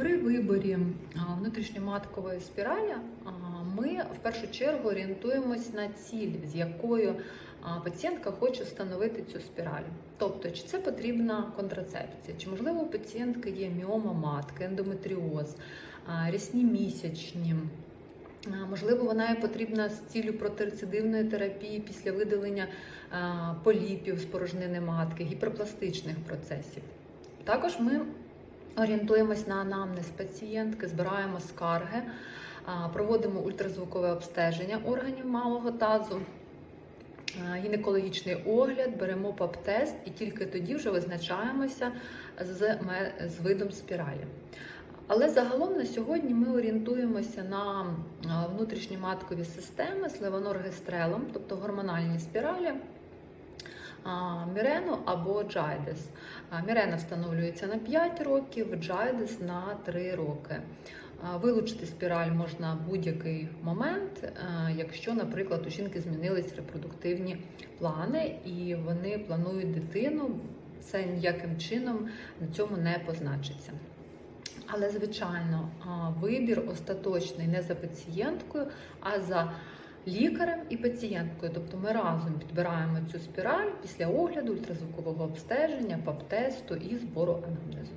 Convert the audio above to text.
При виборі внутрішньоматкової спіралі ми в першу чергу орієнтуємось на ціль, з якою пацієнтка хоче встановити цю спіраль. Тобто, чи це потрібна контрацепція, чи можливо у пацієнтки є міома матки, ендометріоз, а, рясні місячні. Можливо, вона є потрібна з ціллю протирецидивної терапії після видалення поліпів з порожнини матки, гіперпластичних процесів. Також ми орієнтуємось на анамнез пацієнтки, збираємо скарги, проводимо ультразвукове обстеження органів малого тазу, гінекологічний огляд, беремо ПАП-тест і тільки тоді вже визначаємося з, з видом спіралі. Але загалом на сьогодні ми орієнтуємося на внутрішні маткові системи з левоноргестрелом, тобто гормональні спіралі. Мірену або Джайдес. Мірена встановлюється на 5 років, Джайдес на 3 роки. Вилучити спіраль можна в будь-який момент, е, якщо, наприклад, у жінки змінились репродуктивні плани і вони планують дитину, це ніяким чином на цьому не позначиться. Але, звичайно, вибір остаточний не за пацієнткою, а за лікарем і пацієнткою. Тобто ми разом підбираємо цю спіраль після огляду, ультразвукового обстеження, ПАП-тесту і збору анамнезу.